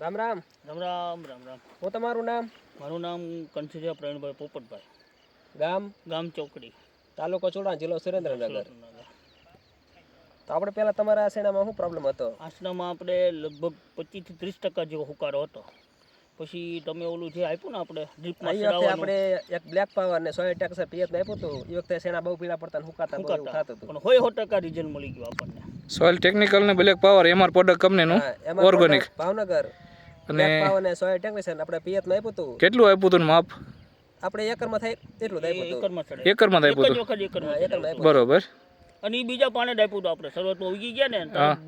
રામ રામ. રામ રામ રામ રામ. હું તમારું નામ? મારું નામ કંસુજા પ્રવીણભાઈ પોપટભાઈ. ગામ? ગામ ચોકડી. તાલુકો ચોડા જિલ્લો સુરેન્દ્રનગર. તો આપણે પહેલા તમારા આ શું પ્રોબ્લેમ હતો? આસનામાં આપણે લગભગ પચીસથી ત્રીસ ટકા જેવો હુકારો હતો. પછી તમે ઓલું જે આપ્યું ને આપણે ડ્રીપમાં આ આપણે એક બ્લેક પાવર ને સોય ટેક્સ પિયત આપ્યું હતું. એ વખતે સેના બહુ પીળા પડતા ને હુકાતા હુકાતા. પણ હોય સો ટકા રિઝલ્ટ મળી ગયું આપણને. સોઇલ ટેકનિકલ ને બ્લેક પાવર એમઆર પ્રોડક્ટ કંપનીનું organic. ભાવનગર. અને બ્લેક પાવર ને સોય ટેકનિશિયન આપણે પિયતમાં આપ્યું હતું. કેટલું આપ્યું હતું માપ? આપણે એકરમાં થાય એટલું થાય એકર આપ્યું હતું? એકરમાં આપ્યું હતું. બરોબર. અને એ બીજા પાણે ડાયપું આપ્યું હતું આપણે. શરૂઆતમાં ઉગી ગયા ને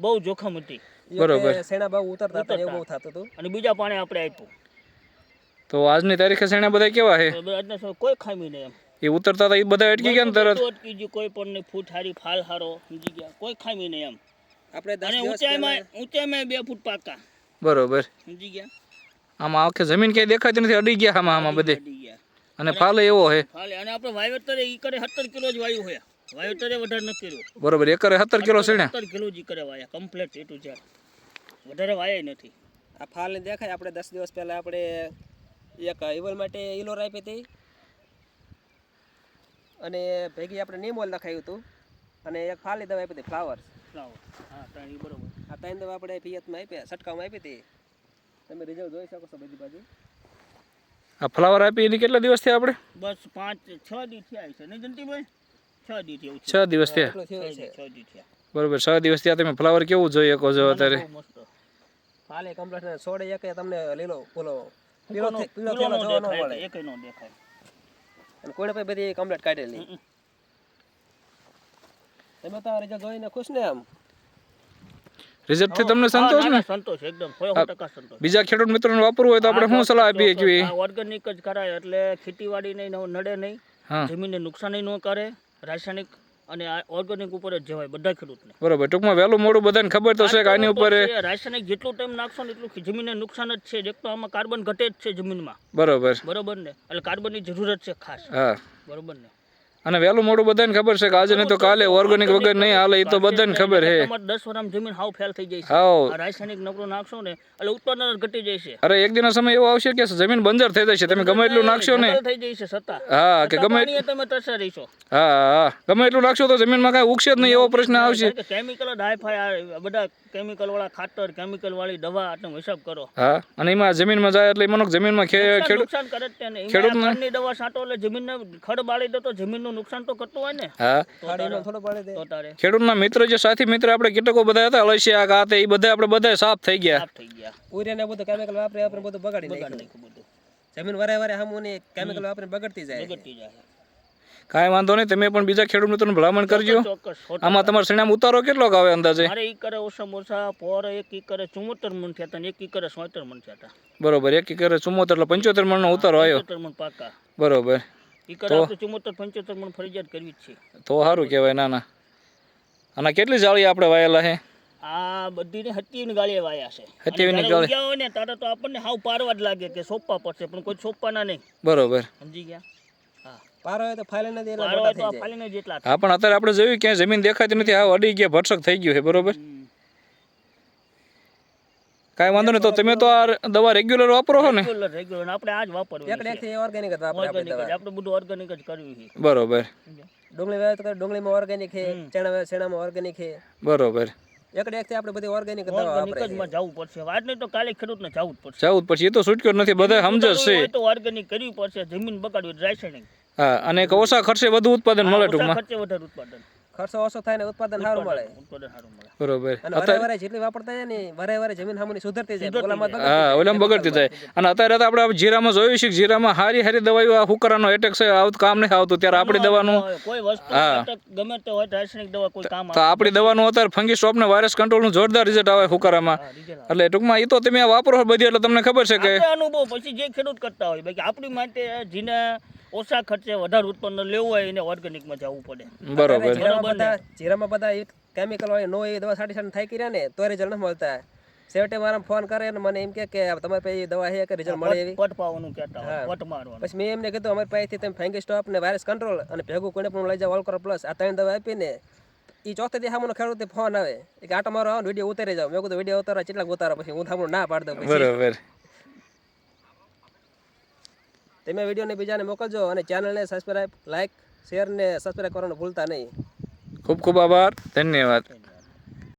બહુ જોખમ હતી. બરોબર. સેના ભાવ ઉતરતા હતા એવું બહુ થતું હતું. અને બીજા પાણે આપણે આપ્યું. તો આજની તારીખે સેના બધા કેવા છે? આજના કોઈ ખામી નહીં એમ. એ ઉતરતા હતા એ બધા અટકી ગયા ને તરત? અટકી ગયું કોઈ પણ નહીં. ફૂટ હારી ફાલ હારો સમજી ગયા. કોઈ ખામી નહીં એમ. આપણે અને ઊંચાઈમાં ઊંચાઈમાં બે ફૂટ પાકા. બરોબર. સમજી ગયા? આમાં આખે જમીન ક્યાંય દેખાતી નથી અડી ગયા આમાં આમાં બધે. અડી ગયા. અને ફાલે એવો હે. ફાલે. અને આપણે વાવેતરે ઈ કરે સત્તર કિલો જ વાયુ હોય વાવેતરે વધારે નથી કર્યું. બરોબર એકરે સત્તર કિલો છે ને 70 કિલો જ કરે વાયા કમ્પ્લેટ એ ટુ ઝેડ વધારે વાયા નથી. આ ફાલ દેખાય આપણે દસ દિવસ પહેલા આપણે એક ઇવલ માટે ઇલોર આપી હતી. અને ભેગી આપણે નિમોલ નખાયું હતું. અને એક ફાલની દવા આપી હતી ફ્લાવર્સ. હા તારી બરોબર. આ ત્રણ દવા આપણે પિયતમાં આપી છટકાવમાં આપી હતી. તમે રિઝલ્ટ જોઈ શકો છો બધી બાજુ. આ ફ્લાવર આપી એની કેટલા દિવસ થયા આપણે? બસ પાંચ છ દિવસ થયા છે નહીં જંતીભાઈ છ દિવસ થયું છ દિવસ થયા. છે દિવસ બરોબર છ દિવસ થયા તમે ફ્લાવર કેવું જોઈ શકો છો અત્યારે? બહુ કમ્પ્લેટ સોડે એક તમને લીલો બોલો પીળો પીળો થયેલો જોવા ન દેખાય મળે. એકય ન દેખાય. અને કોઈને પછી બધી કમ્પ્લેટ કાઢેલી. તમે તો આ રિઝલ્ટ જોઈને ખુશ ને આમ? રિઝલ્ટથી તમને સંતોષ ને ના, ના, સંતોષ એકદમ સો સો ટકા સંતોષ. બીજા ખેડૂત મિત્રોને વાપરવું હોય તો આપણે શું સલાહ આપીએ કે ઓર્ગેનિક જ કરાય એટલે ખેતીવાડી નહીં નડે નહીં. જમીનને નુકસાન ન કરે રાસાયણિક અને આ ઓર્ગેનિક ઉપર જ જવાય બધા ખેડૂતને. બરોબર ટૂંકમાં વહેલું મોડું બધાને ખબર તો છે કે આની ઉપર રાસાયણિક જેટલું ટાઈમ નાખશો ને એટલું જમીનને નુકસાન જ છે એક તો આમાં કાર્બન ઘટે જ છે જમીનમાં. બરોબર. બરોબર ને? એટલે કાર્બનની જરૂરત છે ખાસ. હા. બરોબર ને? અને વહેલું મોડું બધાને ખબર છે કે આજે નહીં તો કાલે ઓર્ગેનિક વગર નહીં હાલે એ તો બધાને ખબર છે. દસ વર્ષમાં જમીન હાવ ફેલ થઈ જાય હાવ. રાસાયણિક નકરો નાખશો ને એટલે ઉત્પાદન ઘટી છે. અરે એક દિવસ સમય એવો આવશે કે જમીન બંજર થઈ જશે. તમે ગમે એટલું નાખશો ને. થઈ જશે સત્તા. હા કે ગમે તમે રહીશો. હા હા. ગમે એટલું નાખશો તો જમીનમાં કાંઈ ઉગશે જ નહીં એવો પ્રશ્ન આવશે. કેમિકલ હાઈફાઈ બધા કેમિકલ વાળા ખાતર કેમિકલ વાળી દવા આટલો હિસાબ કરો. હા અને એમાં જમીનમાં જાય એટલે એમાં જમીનમાં ખેડૂત નુકસાન કરે ખેડૂતને- દવા છાંટો એટલે જમીનને ખડ બાળી દે તો જમીનનું નુકસાન તો કરતું હોય ને? હા. ખેડૂતના મિત્ર જે સાથી મિત્ર આપણે કીટકો બધા હતા અળસિયા તે એ બધા આપણે બધા સાફ થઈ ગયા. થઈ ગયા. ઉરિયા બધું કેમિકલ વાપરે વાપરે બધું બગાડી નાખ્યું. નાખ્યું બધું. જમીન વારે વારે હમુની કેમિકલ વાપરીને બગડતી જાય. બગડતી જાય. કાંઈ વાંધો નહીં તમે પણ બીજા ખેડૂત મિત્રોને ભલામણ કરજો. આમાં તમારે શ્રેણામાં ઉતારો કેટલો આવે અંદાજે? મારે ઈ કરે ઓછામાં ઓછા પોર એક એકરે કરે ચુમ્મોતેર મણ થયા હતા ને એક એકરે કરે સોતેર મણ થયા હતા. બરોબર એક એકરે ચુમ્મોતેર એટલે પંચોતેર મણનો ઉતારો આવ્યો. મણ પાકા. બરોબર. ઈ કરે આપણે ચુમ્મોતેર પંચોતેર મણ ફરજિયાત કરવી જ છે. તો સારું કહેવાય ના ના. અને કેટલી જાળી આપણે વાયેલા છે આ બધીને હત્તીની ગાળીએ વાયા છે. હતી અને જ્યારે ઉગ્યા ને તારે તો આપણને હાવ પારવા જ લાગે કે સોપા પડશે પણ કોઈ સોપાના નહીં. બરોબર. સમજી ગયા? હા. પારો હોય તો એટલે હા પણ અત્યારે આપણે જોયું ક્યાંય જમીન દેખાતી નથી આ અડી ગયા ભરસક થઈ ગયું છે બરોબર. કાંઈ વાંધો નહીં તો તમે તો આ દવા રેગ્યુલર વાપરો છો ને? રેગ્યુલર રેગ્યુલર આપણે આ જ વાપરવું એક એક ઓર્ગેનિક જ વાપરે આપણે દવા. આપણે બધું ઓર્ગેનિક જ કરવી છે. બરોબર? ડુંગળી વાવે તો ડુંગળીમાં ઓર્ગેનિક છે ચણા ચણામાં ઓર્ગેનિક છે. બરોબર. એકડે એક થી આપણે બધી ઓર્ગેનિક દવા ઓર્ગેનિક વાપરે જ માં જવું પડશે. નહીં તો કાલે ખેડૂતને જવું જ પડશે. જવું જ પછી એ તો છૂટક્યો નથી. બધા સમજશે. તો ઓર્ગેનિક કરવી પડશે. જમીન બગાડવી રાસાયણિક. હા અને એક ઓછા ખર્ચે વધુ ઉત્પાદન મળે ટૂંકમાં. ખર્ચે વધારે ઉત્પાદન. ખર્ચો ઓછો થાય ને ઉત્પાદન સારું મળે. બરોબર. અત્યારે વારે વારે જેટલી વાપરતા જાય ને વારે વારે જમીન સામુની સુધરતી જાય ઓલામાં હા ઓલામાં બગડતી જાય. અને અત્યારે તો આપણે જીરામાં જોયું છે જીરામાં હારી હારી દવાઈઓ આ હુકરાનો એટેક છે આવતું કામ નહીં આવતું. ત્યારે આપણી દવાનું કોઈ વસ્તુ હા. ગમે તે હોય રાસાયણિક દવા કોઈ કામ તો આપણી દવાનું અત્યારે ફંગી સ્ટોપ ને વાયરસ કંટ્રોલનું જોરદાર રિઝલ્ટ આવે હુકરામાં. એટલે ટૂંકમાં એ તો તમે વાપરો બધી એટલે તમને ખબર છે કે અનુભવ પછી જે ખેડૂત કરતા હોય બાકી આપણી માટે જેને ઓછા ખર્ચે વધારે ઉત્પન્ન લેવું હોય એને ઓર્ગેનિકમાં જવું પડે. બરોબર. જીરામાં બધા એક કેમિકલ વાળી નો એ દવા સાડી સાડી થાય કર્યા ને તો રિઝલ્ટ નથી મળતા. છેવટે મારા ફોન કરે ને મને એમ કે કે તમારી પાસે દવા છે કે રિઝલ્ટ મળે એવી? પટ પાવાનું કહેતા હોય પટ મારવાનું. પછી મેં એમને કીધું અમારી પાસેથી તમે ફેંગી સ્ટોપ ને વાયરસ કંટ્રોલ અને ભેગું કોઈને પણ લઈ જાવ ઓલકોર પ્લસ આ ત્રણ દવા આપીને એ ચોથે દી સામેનો ખેડૂતે ફોન આવે. કે આટો મારો વીડિયો ઉતારી જાવ મેં કીધું વીડિયો ઉતારો કેટલાક ઉતારો પછી હું થામણું ના પાડ દઉં પછી. બરોબર. તમે વિડીયોને બીજાને મોકલજો અને ચેનલને સબસ્ક્રાઈબ લાઇક શેર ને સબસ્ક્રાઈબ કરવાનું ભૂલતા નહીં. ખૂબ ખૂબ આભાર. ધન્યવાદ.